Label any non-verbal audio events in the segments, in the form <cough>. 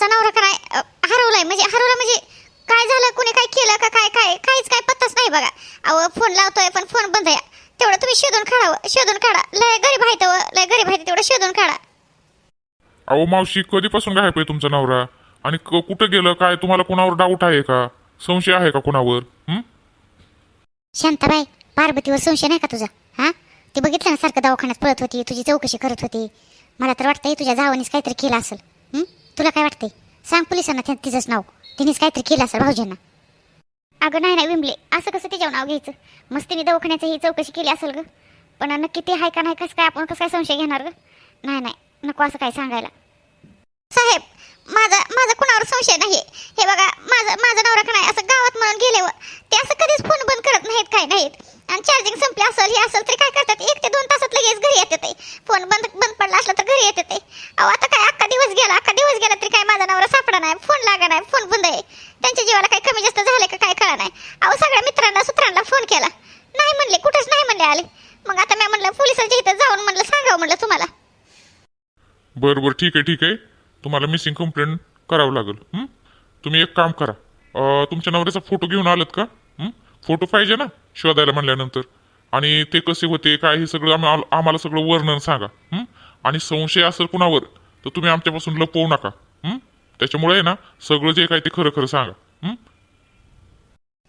माझा नवरा का नाही अ, हरवलाय. म्हणजे हरवला म्हणजे काय झालं कोणी काय केलं का काय काय काहीच काय पत्ताच नाही बघा. अहो फोन लावतोय पण फोन बंद आहे. तेवढं तुम्ही शोधून काढावं शोधून काढा. लय गरीब आहे तेवढं लय गरीब आहे तेवढं शोधून काढा. अहो मावशी कधीपासून गायब आहे तुमचा नवरा? आणि क- कुठं गेलं काय तुम्हाला कोणावर डाऊट आहे का? संशय आहे का कोणावर? हं? शांताबाई पार्वतीवर संशय नाही का तुझा? हा? ते बघितलं ना सारखं दवाखान्यात पळत होती तुझी चौकशी करत होती. मला तर वाटतंय तुझ्या जावानीच काहीतरी केलं असेल. हं? तुला काय वाटते सांग पोलिसांना तिचंच नाव. तिनेच काहीतरी केलं असेल भाऊजींना. अगं नाही नाही विमले असं कसं तिच्यावर नाव घ्यायचं? मस्तीने दवाखान्याची ही चौकशी केली असेल गं. पण नक्की ते आहे का नाही कसं काय आपण कसं काय संशय घेणार गं? नाही नाही नको असं काय सांगायला. साहेब माझा माझा कुणावर संशय नाही हे बघा माझा माझा नवरा का नाही असं गावात म्हणून गेले व ते असं कधीच फोन बंद करत नाहीत काय नाहीत? चार्जिंग संपली असेल हे असेल तरी काय करतात? एक ते दोन तासात लगेच घरी येते ते. फोन बंद बंद पडला असला तर घरी येते ते. अहो आता काय? अख्खा दिवस गेला अख्खा दिवस गेला तरी काय माझा नवरा सापडा नाही फोन लागा नाही फोन बंद आहे. त्यांच्या जीवाला काही कमी जास्त झाले का काय कळा नाही. अहो सगळ्या मित्रांना सुत्रांना फोन केला. नाही म्हणले कुठंच नाही म्हणले आले. मग आता मी म्हणलं पोलिसांच्या इथं जाऊन म्हणलं सांगावं म्हणलं तुम्हाला. बरं बरं ठीक आहे ठीक आहे. तुम्हाला मिसिंग कंप्लेंट करावं लागेल. तुम्ही एक काम करा. तुमच्या नवऱ्याचा फोटो घेऊन आलात का? फोटो पाहिजे ना शोधायला म्हणल्यानंतर. आणि ते कसे होते काय हे सगळं आम्हा- आम्हाला सगळं वर्णन सांगा हं? आणि संशय असेल कुणावर तर तुम्ही आमच्यापासून लपवू नका हं? त्याच्यामुळे आहे ना सगळं जे काय ते खरं खरं सांगा हं?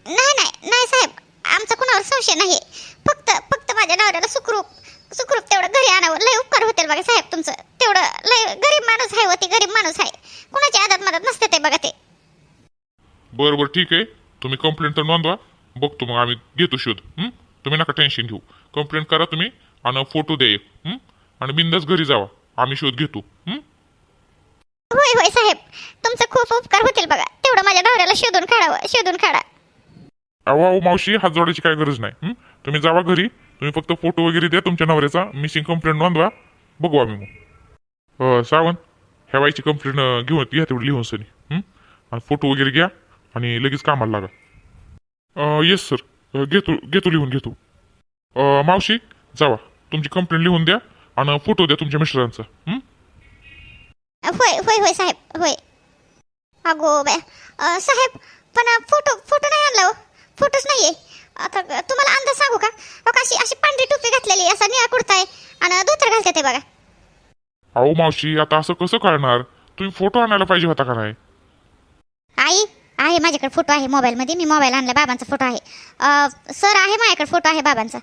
नाही नाही नाही साहेब आमचा कुणावर संशय नाही. फक्त फक्त माझ्या नवऱ्याला सुखरूप सुखरूप तेवढं घरी आणावं. लय उपकार होतील बघा साहेब तुमचं. तेवढं लय गरीब माणूस आहे होती गरीब माणूस आहे. कुणाची आदत मदत नसते ते बघा ते. बरं बरं ठीक आहे. तुम्ही कंप्लेंट तर नोंदवा. बघतो मग आम्ही घेतो शोध. हं? तुम्ही नका टेन्शन घेऊ. कंप्लेंट करा तुम्ही आणि फोटो द्या एक. हं? आणि बिंदास घरी जावा. आम्ही शोध घेतो. हं? होय होय साहेब. तुमचं खूप उपकार होतील बघा. तेवढं माझ्या नवऱ्याला शोधून काढावं शोधून काढा. अहो अहो मावशी हात जोडायची काय गरज नाही. हं? तुम्ही जावा घरी. तुम्ही फक्त फोटो वगैरे द्या तुमच्या नवऱ्याचा. मिसिंग कंप्लेंट नोंदवा. बघू आम्ही मग. अं, सावंत ह्या बाईची कंप्लेंट घेऊन घ्या तेवढी लिहून सनी हं? आणि फोटो वगैरे घ्या आणि लगेच कामाला लागा. येस सर घेतो घेतो लिहून घेतो. मावशी जावा. तुमची कंप्लेंट लिहून द्या आणि फोटो द्या तुमच्या मिस्टरांचा? होय होय होय साहेब होय. अगो साहेब पण फोटो फोटो नाही आणला हो. फोटोच नाहीये. आता अं, तुम्हाला अंदाज सांगू का? अशी अशी पांढरी टोपी घातलेली असा निळा कुर्ता आहे आणि धोतर घालते ते बघा. अहो मावशी आता असं कसं करणार तुम्ही फोटो आणायला पाहिजे होता का नाही? आहे माझ्याकडे फोटो आहे मोबाईलमध्ये मी मोबाईल आणला बाबांचा फोटो आहे. सर आहे माझ्याकडे फोटो आहे बाबांचा.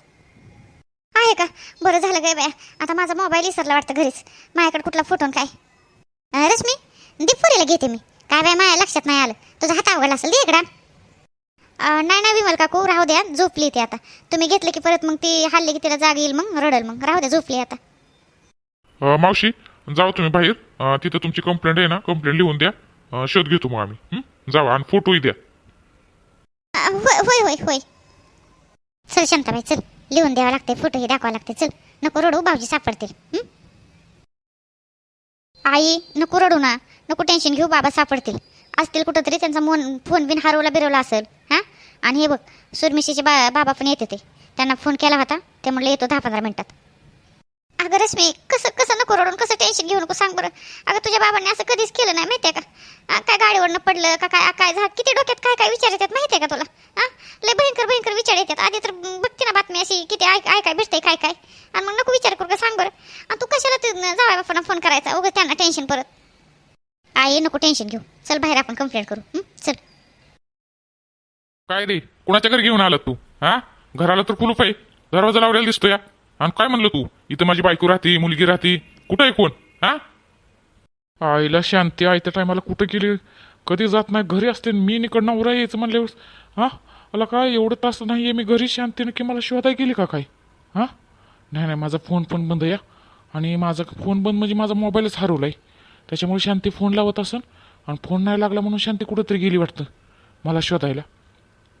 आहे का? बरं झालं काय बाया आता माझा मोबाईल विसरला वाटतं घरीच. माझ्याकडे कुठला फोटो काय? रश्मी दीपपुरीला घेते मी. काय बाय माझ्या लक्षात नाही आलं. तुझा हात अवघड असेल दे इकडं नाही नाही विमल काकू राहू द्या झोपली ती आता. तुम्ही घेतलं की परत मग ती हल्ली की तिला जाग येईल मग रडल मग. राहू द्या झोपली आता. मावशी जाऊ तुम्ही बाहेर. तिथं तुमची कंप्लेंट आहे ना कंप्लेंट लिहून द्या. शोध घेतो मग आम्ही. हं? जावा आणि फोटोही द्या. होय होय होय होय. चल शांताबाई चल. लिहून द्यावं लागते फोटोही दाखवा लागते चल नको रडू भाऊजी सापडतील. हं? आई नको रडू ना. नको टेन्शन घेऊ बाबा सापडतील. असतील कुठंतरी त्यांचा मोन फोन बिन हरवला बिरवला असेल. हां? आणि हे बघ सुरमिशीचे बा बाबा पण येते ते. त्यांना फोन केला होता ते म्हटलं येतो दहा पंधरा मिनिटात. अगं रश्मी कसं कसं नको रडून कसं टेन्शन घेऊ नको सांग बरं. अगं तुझ्या बाबांनी असं कधीच केलं नाही माहितीये का? काय गाडीवरनं पडलं का काय काय झालं? किती डोक्यात काय काय विचार येतात माहितीये का तुला? हा लय भयंकर भयंकर विचार येतात. आधी तर बघते ना बातमी अशी किती ऐक काय काय भेटतंय काय काय. आणि मग नको विचार करू का सांग बरं. आणि तू कशाला ते जावाय बापांना फोन करायचा? उगं त्यांना टेन्शन परत. आई नको टेन्शन घेऊ. चल बाहेर आपण कंप्लेंट करू. चल. काय रे? कुणाच्या घरी घेऊन आलं तू? हा? घराला तर कुलूप आहे. दरवाजा लावलेला दिसतो या आणि काय म्हणलं तू? इथं माझी बायको राहते मुलगी राहते. कुठं आहे कोण? हा? आईला शांती आहे त्या टायमाला कुठं गेली? कधी जात नाही घरी असते मी निकडनं उरा यायचं म्हणल्यावर हा? मला काय? एवढं तास नाही आहे मी घरी शांतीनं की मला शोधाय गेली का काय? हा? नाही नाही माझा फोन पण बंद या. आणि माझा फोन बंद म्हणजे माझा मोबाईलच हरवला आहे त्याच्यामुळे शांती फोन लावत असन. आणि फोन नाही लागला म्हणून शांती कुठंतरी गेली वाटतं मला शोधायला.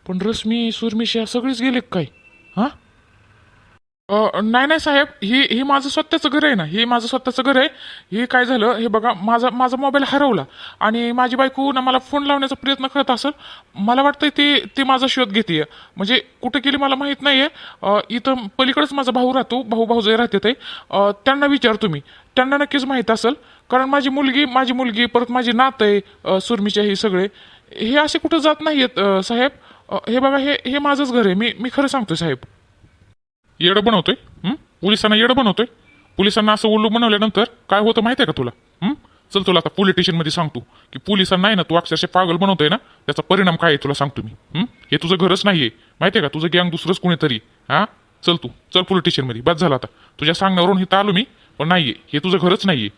पण रश्मी सुरमिशा सगळीच गेले काय? हां? नाही नाही साहेब ही ही माझं स्वतःचं घर आहे ना हे माझं स्वतःचं घर आहे. हे काय झालं हे बघा माझा माझा मोबाईल हरवला. आणि माझी बायको ना मला फोन लावण्याचा प्रयत्न करत असेल. मला वाटतं ती ते माझा शोध घेते म्हणजे कुठे गेली मला माहीत नाही आहे इथं पलीकडेच माझा भाऊ राहतो भाऊ भाऊ जे राहते ते त्यांना विचार तुम्ही. त्यांना नक्कीच माहीत असेल. कारण माझी मुलगी माझी मुलगी परत माझी नात आहे सुरमीचे हे सगळे. हे असे कुठं जात नाही आहेत साहेब. हे बघा हे हे माझंच घर आहे. मी मी खरं सांगतोय साहेब. येडं बनवतोय? हं? पोलिसांना येडं बनवतोय? पोलिसांना असं उल्लू बनवल्यानंतर काय होतं माहिती आहे का तुला? हं? चल तुला आता पोलीस स्टेशनमध्ये सांगतो की पोलिसांना आहे ना तू अक्षरशः पागल बनवतोय ना त्याचा परिणाम काय आहे तुला सांगतो मी. हं? हे तुझं घरच नाही आहे माहिती आहे का? तुझं गँग दुसरंच कोणीतरी. हां? चल तू. चल पोलीस स्टेशनमध्ये बस झाला आता. तुझ्या सांगण्यावरून इथं आलो मी पण नाही आहे हे तुझं घरच नाही आहे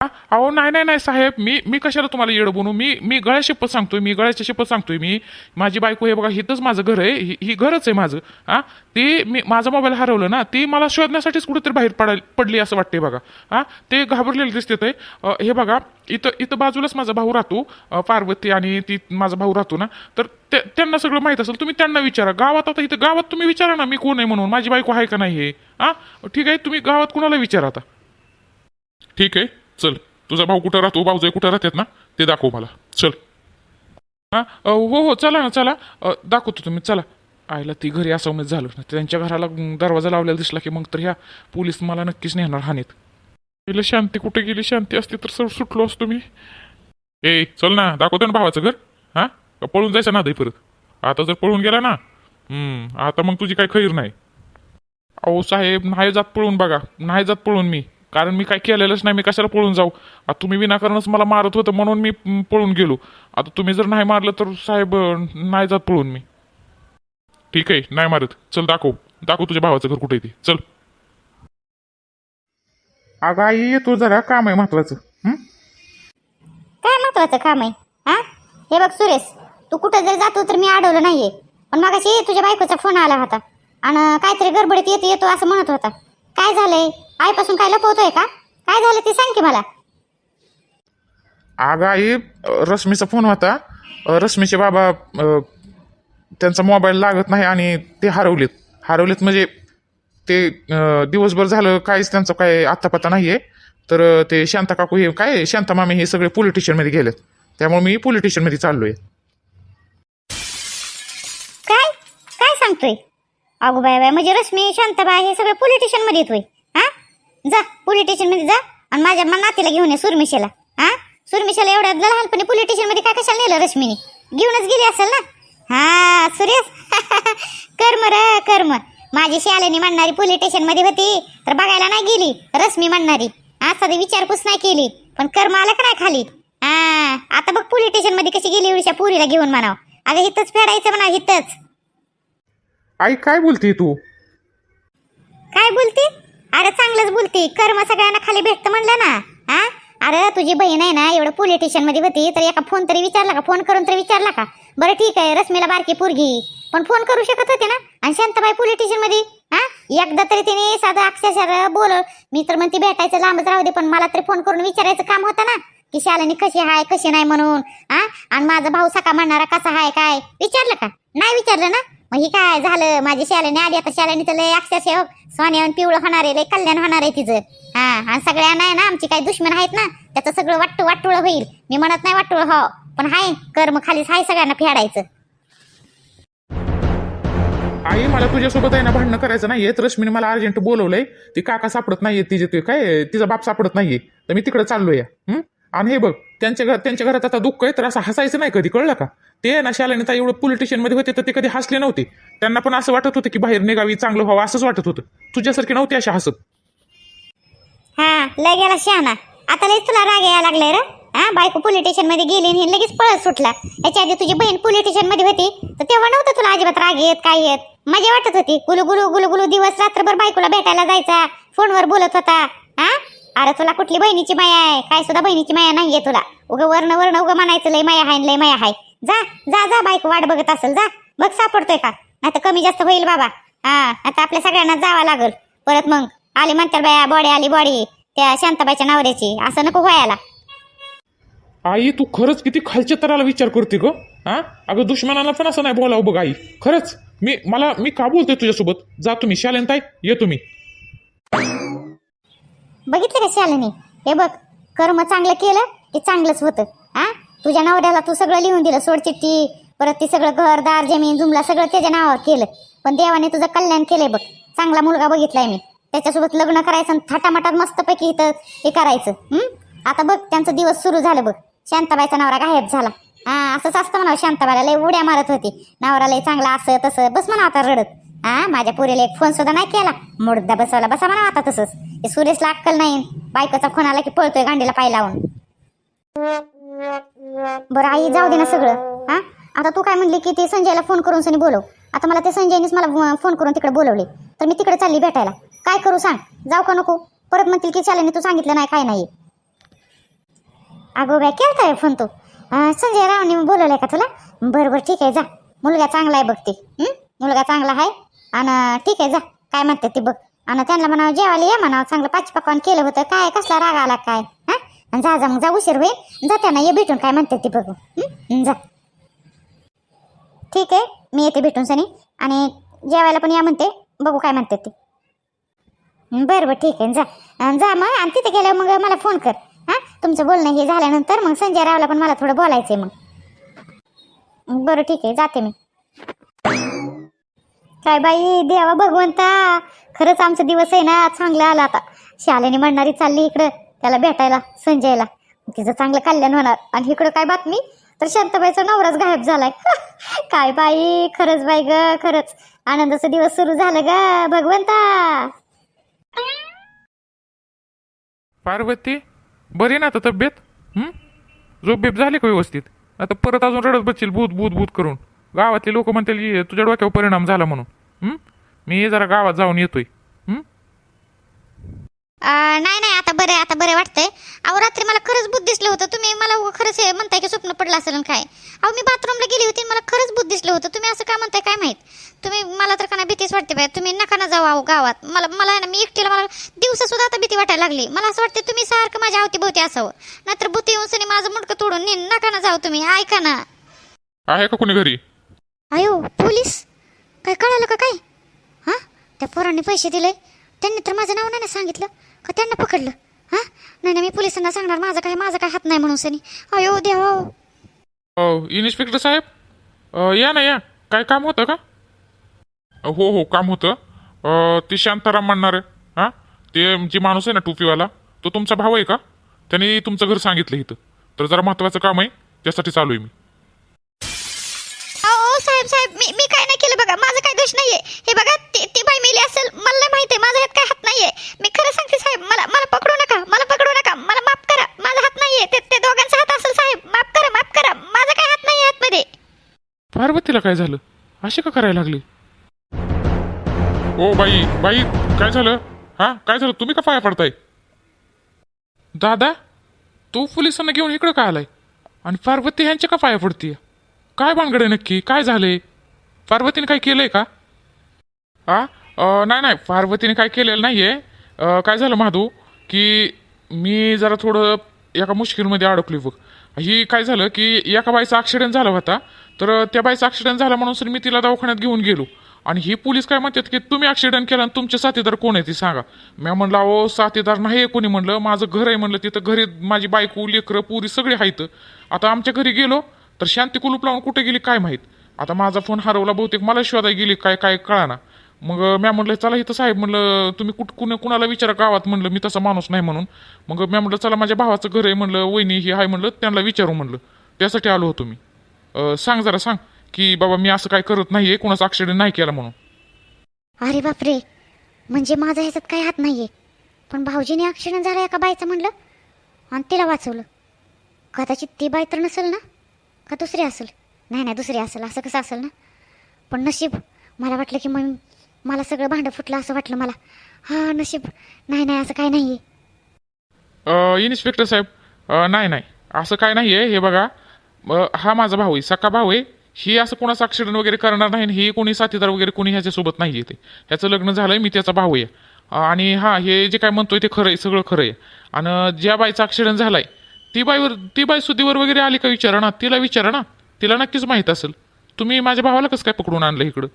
हा? अहो नाही नाही नाही साहेब मी मी कशाला तुम्हाला येडं बनू मी मी गळ्या शपथ सांगतोय मी गळ्याच्या शपथ सांगतोय मी. माझी बायको हे बघा हिथंच माझं घर आहे ही ही घरच आहे माझं. हा? ते मी माझा मोबाईल हरवलं ना ती मला शोधण्यासाठीच कुठेतरी बाहेर पडाय पडली असं वाटते बघा. हा? ते घाबरलेलं दिसते ते. अ, हे बघा इथं इथं बाजूलाच माझा भाऊ राहतो पार्वती आणि ती माझा भाऊ राहतो ना. तर ते त्यांना सगळं माहीत असेल तुम्ही त्यांना विचारा. गावात आता इथं गावात तुम्ही विचारा ना मी कोण आहे म्हणून? माझी बायको आहे का नाही हे? हा? ठीक आहे तुम्ही गावात कुणाला विचारा आता? ठीक आहे. चल तुझा भाऊ कुठं राहतो? भाऊजाई कुठं राहतात ना ते दाखव मला. चल. हां? हो हो चला ना चला. अ, दाखवतो तुम्ही चला. आईला ती घरी असं झालं ना त्यांच्या घराला अं, दरवाजा लावलेला दिसला की मग तर ह्या पोलीस मला नक्कीच नेणार हानीत तिला शांती कुठे गेली शांती असती तर सर सुटलो असतो मी. ए चल ना दाखवतो ना भावाचं घर. हां? का पळून जायचं ना दही परत. आता जर पळून गेला ना हम्म, आता मग तुझी काय खैर नाही. अहो साहेब नाही जात पळून बघा. नाही जात पळून मी. कारण मी काय केलेलंच नाही मी कशाला पळून जाऊ? आता तुम्ही विनाकारणच मला मारत होतं म्हणून मी म, पळून गेलो. आता तुम्ही जर नाही मारलं तर साहेब नाही जात पळून मी. ठीक आहे नाही मारत. चल दाखव. दाखव तुझ्या भावाचं घर कुठे आहे ते. चल. अगं आई येतो जरा काम आहे महत्वाचं. हं? काय महत्वाचं काम आहे? हा? हे बघ सुरेश तू कुठं जर जातो तर मी अडवलं नाहीये. पण मगाशी तुझ्या बायकोचा फोन आला होता. आणि काहीतरी गडबडीत येतो येतो असं म्हणत होता. काय झालंय? आईपासून काय लपवतोय का? काय झालं ते सांग की मला. अगं आई रश्मीचा फोन होता. रश्मीचे बाबा अं, त्यांचा मोबाईल लागत नाही आणि ते हरवलेत. हरवलेत म्हणजे ते अं, दिवसभर झालं काहीच त्यांचं काय आत्तापत्ता नाही आहे तर अं, ते शांता काकू हे काय शांता मामी हे सगळे पोलीस स्टेशनमध्ये गेलेत. त्यामुळे मी पोलीस स्टेशनमध्ये चाललोय. काय? काय सांगतोय? अगो बाय बाय म्हणजे रश्मी शांताबाई हे सगळे पोलीस स्टेशनमध्ये येतोय. जा पोलीस स्टेशनमध्ये जा आणि माझ्या नातीला घेऊन ये सुरमिशेला. हा? सुरमिशेला एवढ्या लहानपणी पोलीस स्टेशनमध्ये काय कशाला नेलं रश्मीने? घेऊनच गेली असेल ना? हा सुरेश? <laughs> कर्म र कर्म. माझी शालेनी म्हणणारी पोलीस स्टेशनमध्ये होती तर बघायला नाही गेली रश्मी म्हणणारी. साधी विचारपूस नाही केली पण कर्म आलं का नाही खाली? हा आता बघ पोलीस स्टेशनमध्ये कशी गेली एवढीशा पुरीला घेऊन म्हणावं. अगं हिथंच फेडायचं म्हणा हिथंच आई काय बोलते तू? काय बोलती? अरे चांगलंच बोलती. कर्म सगळ्यांना खाली भेटतं म्हणलं ना. हा अरे तुझी बहीण आहे ना एवढं पोलीस स्टेशनमध्ये होती तर एका फोन तरी विचारला का? फोन करून तरी विचारला का? बरं ठीक आहे रश्मीला बारकी पोरगी. पण फोन करू शकत होते ना? आणि शांताबाई पोलीस स्टेशनमध्ये? हा एकदा तरी तिने साधं अक्षरशः बोल मी तर म्हणते भेटायचं लांबच राहू दे पण मला तरी फोन करून विचारायचं काम होतं ना. की शालिनी कशी हाय कशी नाही म्हणून. हा आणि माझा भाऊ सका म्हणणारा कसा हाय काय? विचारलं का? नाही विचारलं ना? मग ही काय झालं? माझी शालिनी आली. आता शालिनी तर लय अक्षरशः हो, सोन्यावर पिवळं होणार आहे लय कल्याण होणार आहे तिचं. हा आणि सगळ्यांना आहे ना आमची काही दुश्मन आहेत ना त्याचं सगळं वाट्टू वाटुळं होईल. मी म्हणत नाही वाटुळ हो. पण हाय कर्म खालीच हाय सगळ्यांना फेडायचं. आई मला तुझ्यासोबत आहे ना भांडणं करायचं नाहीये. तर रश्मीने मला अर्जंट बोलवलंय. ती काका सापडत नाहीये तिचे ते काय तिचा बाप सापडत नाहीये. तर मी तिकडे चाललोय. आणि हे बघ त्यांच्या घर त्यांच्या घरात आता दुःख आहे तर असं हसायचं नाही कधी कळलं का? ते ना शालेने ताई एवढं पोलीस होते तर ते कधी हसले नव्हते. त्यांना पण असं वाटत होतं की बाहेर निघावी चांगलं व्हावं असंच वाटत होतं. तुझ्यासारखे नव्हते अशा हसत. हा लय गेला शहाणा. आता लयच तुला राग यायला लागलाय रे. हा बायको पोलीसमध्ये गेली आणि लगेच पळत सुटला. याच्या आधी तुझी बहीण पोलीसमध्ये होती तर तेव्हा नव्हतं तुला अजिबात राग येत काय येत. मजा वाटत होती. गुलू गुलू गुलू गुलू दिवस रात्रभर बायकोला भेटायला जायचा फोनवर बोलत होता. हा? अरे तुला कुठली बहिणीची माया आहे? काय सुद्धा बहिणीची माया नाहीये तुला. उग वर्ण वर्ण उग म्हणायचं लय माया हाय लय माया हाय. जा जा जा बायको वाट बघत असेल जा. बघ सापडतोय का? नाही तर कमी जास्त होईल बाबा. हा आता आपल्या सगळ्यांना जावं लागल. परत मग आले म्हणतात बाया बॉडी आली बॉडी. त्या शांताबाईच्या नवऱ्याची. असं नको व्हायला. आई तू खरंच किती खालच्या तराला विचार करते ग? हा? अगं दुश्मनाला पण असं नाही बोलावं बघ आई. खरंच मी मला मी का बोलतोय तुझ्यासोबत? जा तुम्ही शालेन ताई ये तुम्ही. बघितलं का शालिनी? हे बघ कर्म चांगलं केलं की चांगलंच होतं. आ? तुझ्या नवऱ्याला तू सगळं लिहून दिलं सोड चिठ्ठी परत ती सगळं घरदार जमीन जुमला सगळं त्याच्या नावावर केलं. पण देवाने तुझं कल्याण केलंय बघ. चांगला मुलगा बघितलाय मी. त्याच्यासोबत लग्न करायचं आणि थाटामाटात मस्तपैकी इथं हे करायचं. आता बघ त्यांचं दिवस सुरू झालं बघ. शांताबाईचा नवरा गायब झाला. हा असंच असतं म्हणा शांताबाईला लय उड्या मारत होती. नवरा लय चांगला असं तसं. बस म्हणा आता रडत. हा माझ्या पुरीला एक फोन सुद्धा नाही केला. मुडदा बसवला. बसा म्हणा आता तसंच. हे सुरेशला अक्कल नाही. बायकोचा फोन आला की पळतोय गांडीला पाय लावून. बरं आई जाऊ दे ना सगळं. हा आता तू काय म्हणली की ते संजयला फोन करून सनी बोलव. आता मला ते संजयनीच मला फोन करून तिकडे बोलवले. तर मी तिकडे चालली भेटायला. काय करू सांग? जाऊ का नको? परत म्हणतील की शालेने तू सांगितलं नाही काय नाही. अगो बाय केलता फोन तू? संजय रावने बोलवलाय का तुला? बरं बरं ठीक आहे जा. मुलगा चांगला आहे बघ ते. मुलगा चांगला आहे? आणि ठीक आहे जा. काय म्हणते ते बघ. आणि त्यांना म्हणावं जेवायला ये म्हणावं. चांगलं पाच पकवान केलं होतं. काय कसला राग आला काय? हा? आणि जा जा मग जा उशीर होईल. जा त्यांना ये भेटून. काय म्हणते ते बघू. जा. ठीक आहे मी येते भेटून सनी. आणि जेवायला पण या म्हणते. बघू काय म्हणते ते. बरं बरं ठीक आहे. जा. जा मग. आणि तिथे गेल्यावर मग मला फोन कर. हां? तुमचं बोलणं हे झाल्यानंतर मग संजय रावला पण मला थोडं बोलायचं आहे मग. बरं ठीक आहे. जाते मी. काय बाई देवा भगवंता. खरंच आमचा दिवस आहे ना चांगला आला आता. शालेने म्हणणारी चालली इकडं त्याला भेटायला संजयला. तिचं चांगलं कल्याण होणार. आणि इकडं काय बातमी? तर शांताबाईचा नवराच गायब झालाय. <laughs> काय बाई खरंच बाई ग खरंच. आनंदाचा दिवस सुरू झालं ग भगवंता. पार्वती बरी ना आता तब्येत? हं? झोप बीप झाली का व्यवस्थित? आता परत अजून रडत बसशील भूत भूत भूत करून. गावातले लोक म्हणतील "ये, तुझ्या डोक्यावर परिणाम झाला म्हणून. मी जरा गावात जाऊन येतोय. हं? अं, नाही नाही आता बरं आहे, आता बरं वाटतंय. अहो रात्री मला खरंच बुद्ध दिसलं होतं. तुम्ही मला खरंच हे म्हणताय की स्वप्न पडलं असेल काय? अहो मी बाथरूमला गेली होती मला खरंच बुद्ध दिसलं होतं. तुम्ही असं काय म्हणताय काय माहीत? तुम्ही मला तर का भीतीच वाटते बाय तुम्ही नका ना जाऊ अहो गावात. मला मला आहे ना मी एकटीला मला दिवसा सुद्धा आता भीती वाटायला लागली. मला असं वाटतं तुम्ही सारखं माझ्या अवतीभोवती असावं. नाहीतर भूती येऊन सनी माझं मुंडकं तोडून नेन. नका ना जाऊ तुम्ही. ऐका ना. आहे का कोणी घरी? अयो पोलीस? काय कळालं का काय? हां? त्या पोरांनी पैसे दिले. त्यांनी तर माझं नाव नाही ना सांगितलं. का त्यांना पकडलं? हां? नाही नाही मी पोलिसांना सांगणार. माझा काय माझा काय हात नाही म्हणून सनी. अयो देवा अ, इन्स्पेक्टर साहेब? अ, या ना या. काय काम होतं का? अ, हो हो काम होतं. अ, ते शांताराम म्हणणार आहे. हां? ते जे माणूस आहे ना टोपीवाला तो तुमचा भाऊ आहे का? त्याने तुमचं घर सांगितलं इथं. तर जरा महत्त्वाचं काम आहे त्यासाठी चालू आहे मी. अहो साहेब साहेब मी बघा ती ती बाई मेली असेल मला नाही माहिती माझा ह्यात काय हात नाहीये. मी खरं सांगते साहेब मला मला पकडू नका मला पकडू नका मला माफ करा माझा हात नाहीये. ते ते दोघांचा हात असेल साहेब माफ करा माफ करा माझा काय हात नाहीये हातमध्ये पार्वतीला काय झालं? अशी का करायला लागली? ओ बाई बाई काय झालं? हा काय झालं? तुम्ही का पाया पडताय? दादा तू पोलिसांना घेऊन इकडं का आलाय? आणि पार्वती ह्यांच्या का पाया पडतीय? काय भानगड नक्की? काय झालंय? पार्वतीने काय केलंय का? आ अं, नाही नाही पार्वतीने काय केलेलं नाहीये. अं, काय झालं माधू की मी जरा थोडं एका मुश्किलमध्ये अडकली बघ. ही काय झालं की एका बाईचा ॲक्सिडेंट झाला होता तर त्या बाईचा ॲक्सिडेंट झाला म्हणून सर मी तिला दवाखान्यात घेऊन गेलो. आणि ही पोलीस काय म्हणतात की तुम्ही ॲक्सिडेंट केला आणि तुमचे साथीदार कोण आहे ती सांगा. मी म्हणलं अहो साथीदार नाही आहे कोणी म्हणलं. माझं घर आहे म्हणलं. तिथं घरी माझी बायको लेकरं पुरी सगळी आहेत. आता आमच्या घरी गेलो तर शांती कुलूप लावून कुठे गेली काय माहीत? आता माझा फोन हरवला बहुतेक मला शोधाय गेली काय काय कळाना. मग म्या म्हटलं चला इथं साहेब म्हणलं तुम्ही कुठ कुणा कुणाला विचारा गावात म्हणलं मी तसा माणूस नाही म्हणून. मग म्या म्हटलं चला माझ्या भावाचं घर आहे म्हणलं वहिनी ही आहे म्हणलं त्यांना विचारू म्हणलं त्यासाठी आलो होतो मी. अं, सांग जरा सांग की बाबा मी असं काय करत नाहीये कुणाचा ॲक्सिडेंट नाही केला म्हणून. अरे बापरे म्हणजे माझा ह्याच्यात काही हात नाहीये. पण भाऊजीने ॲक्सिडेंट झाला एका बाईचं म्हणलं आणि तिला वाचवलं. कदाचित ती बाई तर नसेल ना? का दुसरी असेल? नाही नाही दुसरी असेल असं कसं असेल ना? पण नशीब मला वाटलं की मग मला सगळं भांडं फुटलं असं वाटलं मला. हा नशीब. नाही नाही असं काय नाही आहे इन्स्पेक्टर साहेब नाही नाही. असं काय नाही आहे हे बघा. हा माझा भाऊ आहे सका भाऊ आहे. ही असं कोणाचं ॲक्सिडेंट वगैरे करणार नाही हे ही कोणी साथीदार वगैरे कोणी ह्याच्यासोबत नाही येते ह्याचं लग्न झालंय मी त्याचा भाऊ आहे. आणि हा हे जे काय म्हणतोय ते खरं आहे सगळं खरं आहे. आणि ज्या बाईचा ॲक्सिडेंट झालाय ती बाईवर ती बाई सुदीवर वगैरे आली का विचारा ना? तिला विचारा ना. तिला नक्कीच माहीत असेल. तुम्ही माझ्या भावाला कसं काय पकडून आणलं इकडं?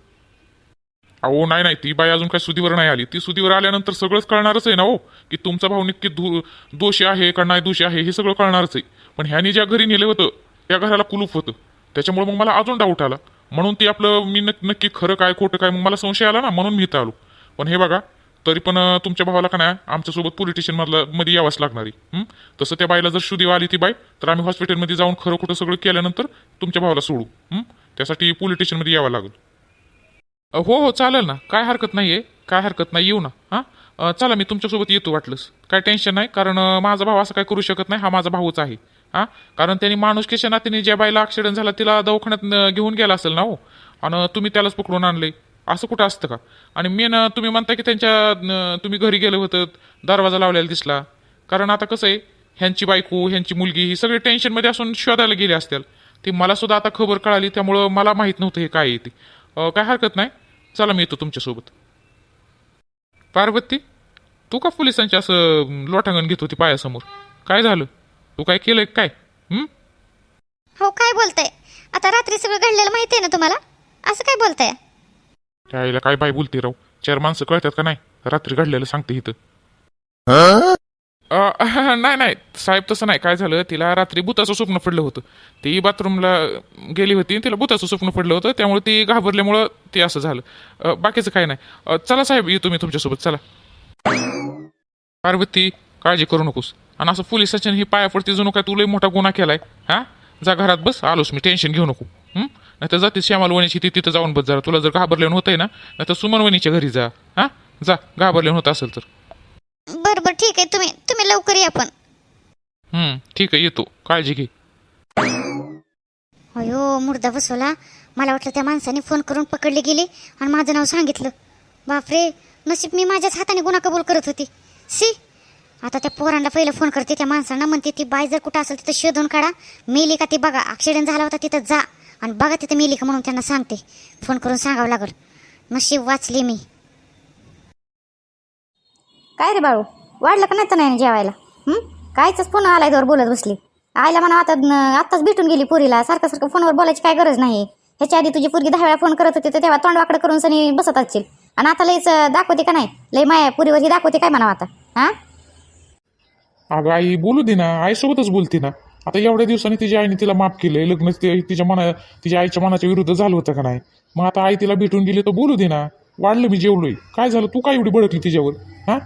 अहो नाही नाही ती बाई अजून काय सुधीवर नाही आली. ती सुधीवर आल्यानंतर सगळंच कळणारच आहे ना हो की तुमचा भाऊ नक्की दो दोषी आहे का नाही दोषी आहे हे सगळं कळणारच आहे. पण ह्याने ज्या घरी नेलं होतं त्या घराला कुलूप होतं. त्याच्यामुळे मग मला अजून डाऊट आला. म्हणून ती आपलं मी नक्की नक्की खरं काय खोटं काय मग मला संशय आला ना म्हणून मी इथं आलो. पण हे बघा तरी पण तुमच्या भावाला का नाही आमच्यासोबत पोलीस स्टेशनमधला मध्ये यावंच लागणार आहे. तसं त्या बाईला जर शुद्धी आली ती बाई तर आम्ही हॉस्पिटलमध्ये जाऊन खरं खोटं सगळं केल्यानंतर तुमच्या भावाला सोडू. त्यासाठी पोलीस स्टेशनमध्ये यावं लागेल. हो हो चालेल ना. काय हरकत नाही आहे काय हरकत नाही येऊ ना. हां? चला मी तुमच्यासोबत येतो वाटलंस. काय टेन्शन नाही कारण माझा भाऊ असं काय करू शकत नाही. हा माझा भाऊच आहे. हां? कारण त्यांनी माणूस केशा नात्याने ज्या बाईला ॲक्सिडेंट झाला तिला दवाखान्यात घेऊन गेला असेल ना हो? आणि तुम्ही त्यालाच पकडून आणले. असं कुठं असतं का? आणि मेन तुम्ही म्हणता की त्यांच्या तुम्ही घरी गेलं होतं दरवाजा लावलेला दिसला. कारण आता कसं आहे ह्यांची बायको ह्यांची मुलगी ही सगळी टेन्शनमध्ये असून शोधायला गेली असतील. ती मला सुद्धा आता खबर कळाली त्यामुळं मला माहीत नव्हतं हे काय आहे ते. काय हरकत नाही. चला मी येतो तुमच्यासोबत. पार्वती तू का पोलिसांच्या असं लोटांगण घेत होती पायासमोर? काय झालं? तू काय केलंय काय? हं? हो काय बोलताय? आता रात्री सगळं घडलेलं माहिती आहे ना तुम्हाला? असं काय बोलताय? त्या आईला काय बाई बोलते राव? चार माणसं कळतात का नाही? रात्री घडलेलं सांगते इथं. अ, <laughs> नाही नाही. साहेब तसं नाही. काय झालं? तिला रात्री भूताचं स्वप्न पडलं होतं. ती बाथरूमला गेली होती तिला भूताचं स्वप्न पडलं होतं. त्यामुळे ती घाबरल्यामुळं ते असं झालं. अ, बाकीचं काय नाही. अ, चला साहेब येतो मी तुमच्यासोबत. चला. पार्वती काळजी करू नकोस. आणि असं पोलिसाच्या ही पाया पडती. जणू काय तुला मोठा गुन्हा केलाय? हा? जा घरात बस. आलोस मी. टेन्शन घेऊ नको. नाही तर जाते श्यामाल वणीची. ती तिथं जाऊन बस जरा. तुला जर घाबरलेलं होतंय ना नाही तर सुमन वणीच्या घरी जा. हा? जा. घाबरलेलं होत असेल तर. बरं बरं. ठीक आहे. तुम्ही तुम्ही लवकर या पण. हं, ठीक आहे येतो. काळजी घे. अयो मुर्दा बसवला. मला वाटलं त्या माणसाने फोन करून पकडले गेले आणि माझं नाव सांगितलं. बापरे नशीब मी माझ्याच हाताने गुन्हा कबूल करत होती. सी आता त्या पोरांना पहिलं फोन करते त्या माणसांना म्हणते ती बाई जर कुठं असेल तिथं शोधून काढा. मेली का ती बघा. ॲक्सिडेंट झाला होता तिथं जा. आणि बघा तिथं मेली का म्हणून त्यांना सांगते. फोन करून सांगावं लागल. नशीब वाचली मी. काय रे बाळू? वाढलं का नाही तर नाही जेवायला? कायच फोन आलाय तर बोलत बसली. आईला म्हणा आता आत्ताच भेटून गेली पुरीला. सारखं सारखं फोनवर बोलायची काय गरज नाही ह्याच्या आधी तुझी पुरगी दहा वेळा फोन करत होती तर तेव्हा तोंडवाकडं करून सनी बसत असतील आणि आता लईच दाखवते का नाही? लई माया पुरीवर ही दाखवते काय म्हणावं आता? हा? अगं आई बोलू दे ना. आईसोबतच बोलते ना. आता एवढ्या दिवसांनी तिच्या आईने तिला माफ केलंय. लग्न ते- तिच्या मना तिच्या आईच्या मनाच्या विरुद्ध झालं होतं का नाही? मग आता आई तिला भेटून गेली तर बोलू दे ना. वाढलं मी जेवलोय. काय झालं? तू काय एवढी बडकली तिच्यावर? हा?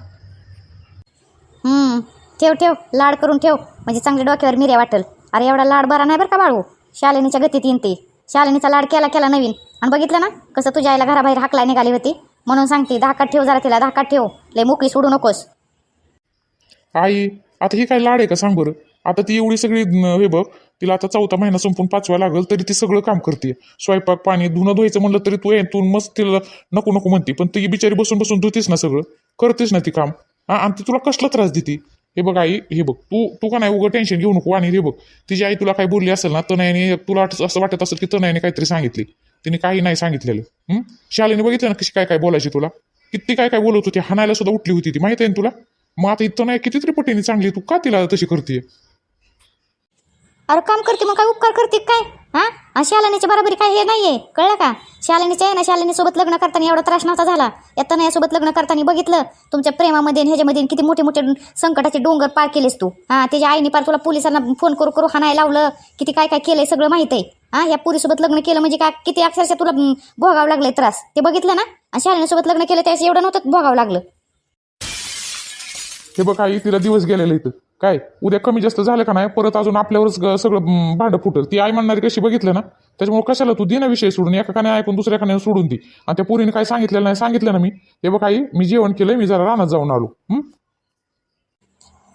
ठेव ठेव. लाड करून ठेव. म्हणजे चांगल्या डोक्यावर मिऱ्या वाटेल. अरे एवढा लाड बरा नाही बरं का बाळू? शालिनीच्या गतीत येईन ते. शालिनीचा लाड केला केला नवीन. आणि बघितलं ना कसं तुझ्या आईला घराबाहेर हाकलाय निघाली होती. म्हणून सांगते धाकात ठेव जरा तिला धाकात ठेव. लय मोकळी सोडू नकोस. आई आता ही काय लाड आहे का सांग बरं? आता ती एवढी सगळी हे बघ तिला आता चौथा महिना संपून पाचवा लागल तरी ती सगळं काम करते. स्वयंपाक पाणी धुणं धुवायचं म्हणलं तरी तू तू मस्त तिला नको नको म्हणते. पण ती बिचारी बसून बसून धुतीस ना सगळं. करतेस ना ती काम. हा आणि ती तुला कसला त्रास देते? हे बघ आई हे बघ तू तू का नाही उगं टेन्शन घेऊ नको आणि हे बघ तिची आई तुला काही बोलली असेल ना तनयाने तुला असं वाटत असेल की तनयाने काहीतरी सांगितली. तिने काही नाही सांगितलेलं. शालेने बघितलं ना कशी काय काय बोलायची तुला? किती काय काय बोलत होती हाणायला सुद्धा उठली होती ती माहिती आहे ना तुला? मग आता इथं नाही कितीतरी पटीने चांगली तू का तिला तशी करते अरे काम करते मग काय उपकार करते काय? हा? आणि शालिनीची बरोबरी काही हे नाहीये कळलं का? शालिनीच्या आहे ना शालिनी सोबत लग्न करताना एवढा त्रास नव्हता झाला. येताना यासोबत लग्न करताना बघितलं तुमच्या प्रेमामध्ये आणि ह्याच्यामध्ये किती मोठे मोठे संकटाचे डोंगर पार केलेस तू. हा त्याच्या आईने पार तुला पोलिसांना फोन करू करू हाणायला लावलं. किती काय काय केलंय सगळं माहीत आहे. हा या पुरीसोबत लग्न केलं म्हणजे काय किती अक्षरशः तुला भोगावं लागलंय त्रास. ते बघितलं ना? आणि शालिनीसोबत लग्न केलं त्याचं एवढं नव्हतं भोगावं लागलं. हे बघ आई तिला दिवस गेलेला इथं. काय? उद्या कमी जास्त झालं का नाही? परत अजून आपल्यावरच ग- सगळं भांडं फुटल. ती आई म्हणणारी कशी बघितलं ना? त्याच्यामुळे कशाला तू दे ना विषय सोडून एका काने ऐकून दुसऱ्या काने सोडून दी. आणि त्या पोरीने काय सांगितलेलं नाही सांगितलं ना मी. हे बघ आई मी जेवण केलंय मी जरा रानात जाऊन आलो. हं?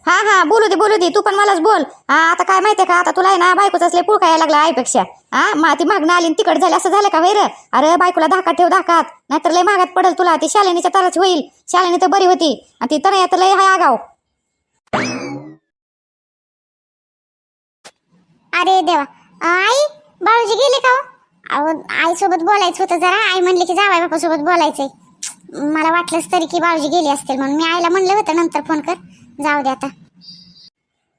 हा हा बोलू दे बोलू दे. तू पण मलाच बोल. हा आता काय माहितीये का? आता तुला आहे ना बायकोच असले पुळका यायला लागला आईपेक्षा. हा मा ती मागणं आली आणि तिकड झाली. असं झालं का वैर? अरे बायकोला धाकात ठेव धाकात. नाहीतर लय मागात पडल तुला. ती शालिनीच्या तराची होईल. शालिनी तर बरी होती. आणि ती तर तर लय हाय आगाव. अरे देवा. आई बाळूजी गेले का हो? अहो आईसोबत बोलायचं होतं जरा. आई म्हणली की जावाय बापासोबत बोलायचंय. मला वाटलंच तरी की बाळूजी गेली असतील म्हणून. मी आईला म्हणलं होतं नंतर फोन कर. जाऊ दे आता.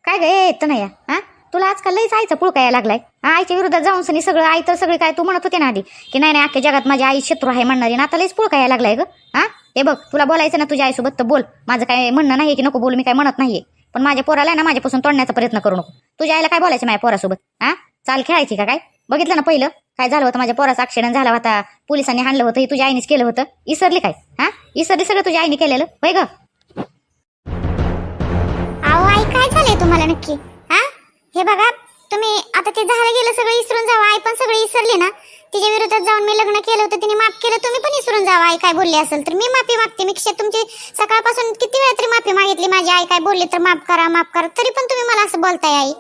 काय ग येत नाही हा? तुला आजकाल लईच आईचा पुळका यायला लागलाय. आईच्या विरोधात जाऊन सनी सगळं आई तर सगळी काय तू म्हणत होते ना आधी की नाही नाही अख्ख्या जगात माझी आई शत्रू आहे म्हणणारी. ना आता लईच पुळका यायला लागलाय ग. हा? हे बघ तुला बोलायचं ना तुझ्या आईसोबत तर बोल. माझं काय म्हणणं नाही की नको बोल मी काय म्हणत नाहीये. पण माझ्या पोराला आहे ना माझ्यापासून तोडण्याचा प्रयत्न करू नको. तुझ्या आईला काय बोलायचं माझ्या पोरासोबत? हा? चाल खेळायची का काय? बघितलं ना पहिलं? काय झालं होतं? माझ्या पोराचा ऍक्सिडेंट झाला होता. पोलिसांनी हाणलं होतं. हे तुझ्या आईनेच केलं होतं. इसरली काय? हा? इसरली सगळं तुझ्या आईने केलेलं? होय ग? अहो आई काय झालंय तुम्हाला नक्की? हा? हे बघा तुम्ही आता ते झालं गेलं सगळं विसरून जावं. आई पण सगळं विसरली ना? तिच्या विरोधात जाऊन मी लग्न केलं होतं तिने माफ केलं तुम्ही पण इसरून जावा. आई काय बोलली असेल तर मी माफी मागते. मी क्षे तुमची सकाळपासून किती वेळा तरी माफी मागितली. माझी आई काय बोलली तर माफ करा माफ करा. तरी पण तुम्ही मला असं बोलताय आई.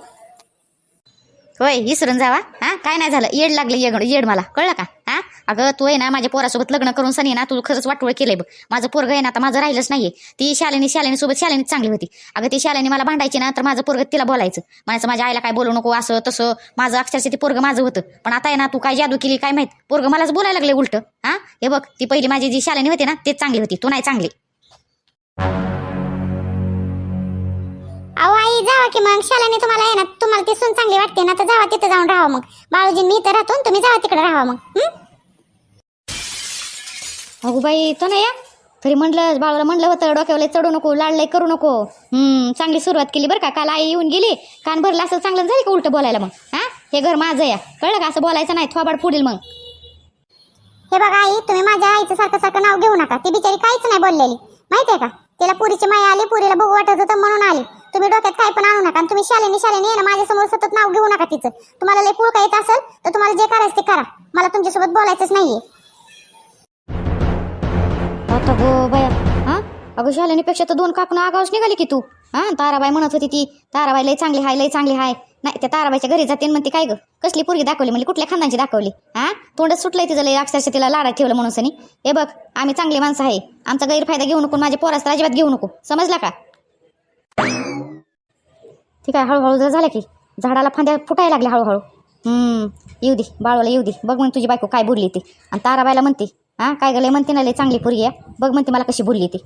होय इसरून जावा. हा काय नाही झालं. येड लागले येड येड मला. कळलं का? हा? अगं तू आहे ना माझ्या पोरासोबत लग्न करून सनी ना तू खरंच वाटोळ केलंय बघ. माझं पोरग आहे ना आता माझं राहिलंच नाहीये. ती शालेनी शालेनी सोबत शालिनी चांगली होती. अगं ती शालेनी मला भांडायची ना तर माझं पोरग तिला बोलायचं. म्हणायचं माझ्या आईला काय बोलू नको असं तसं. माझं अक्षरशः ते पोरग माझं होतं. पण आता आहे ना तू काय जादू केली काय माहीत? पोरग मलाच बोलायला लागले उलट. हा? हे बघ ती पहिली माझी जी शालेनी होती ना तेच चांगली होती. तू नाही चांगली. अहो आई जावा की मग. शालाने तुम्हाला आहे ना तुम्हाला ती सून चांगली वाटते ना तर जावा तिथे जाऊन राहा मग. बाळूजी मी इथं राहतो तुम्ही जावा तिकडे राहा मग. हं? अगो बाई तो नाही या तरी म्हणलं बाळाला म्हणलं होतं डोक्यावर चढू नको लाडलंय करू नको. हम्म चांगली सुरुवात केली बरं का. काल आई येऊन गेली कान भरलं असं चांगलं झालं का उलटं बोलायला मग? हा? हे घर माझं या कळलं का? असं बोलायचं नाही थोबाड पुढील मग. हे बघा आई तुम्ही माझ्या आईचं सारखं सारखं नाव घेऊ नका. ती बिचारी काहीच नाही बोललेली. माहितीये का? तिला पुरीची माया आली पुरीला बघू वाटत होतं म्हणून आली. तुम्ही डोक्यात काय पण आणू नका आणि तुम्ही शालेनी शालेनी आहे ना माझ्यासमोर सतत नाव घेऊ नका तिचं. तुम्हाला लय पुळका येत असेल तर तुम्हाला जे करायचं ते करा. मला तुमच्यासोबत बोलायचंच नाहीये. आता गो बाया हा? अगं शालेनीपेक्षा तर दोन काकून आगावच निघाली की तू. हा? ताराबाई म्हणत होती ती ताराबाई लय चांगली हाय लय चांगली हाय. नाही त्या ताराबाईच्या घरी जाते आणि म्हणते काय ग? कसली पोरगी दाखवली? म्हणजे कुठल्या खानदानची दाखवली? हा? तोंडच सुटलंय तिचं लय अक्षरशः तिला लाडात ठेवलं म्हणून सनी. हे बघ आम्ही चांगली माणसं आहे. आमचा गैरफायदा घेऊ नको माझ्या पोरास अजिबात घेऊ नको. समजला का? ठीक आहे हळूहळू जर झालं की झाडाला फांद्या फुटायला लागल्या हळूहळू. येऊ दे बाळवाला येऊ दे. बघ मग तुझी बायको काय बोलली ती. आणि ताराबाईला म्हणते हां काय गले म्हणते ना लय चांगली पोरगी आहे. बघ म्हणते मला कशी बोलली ती.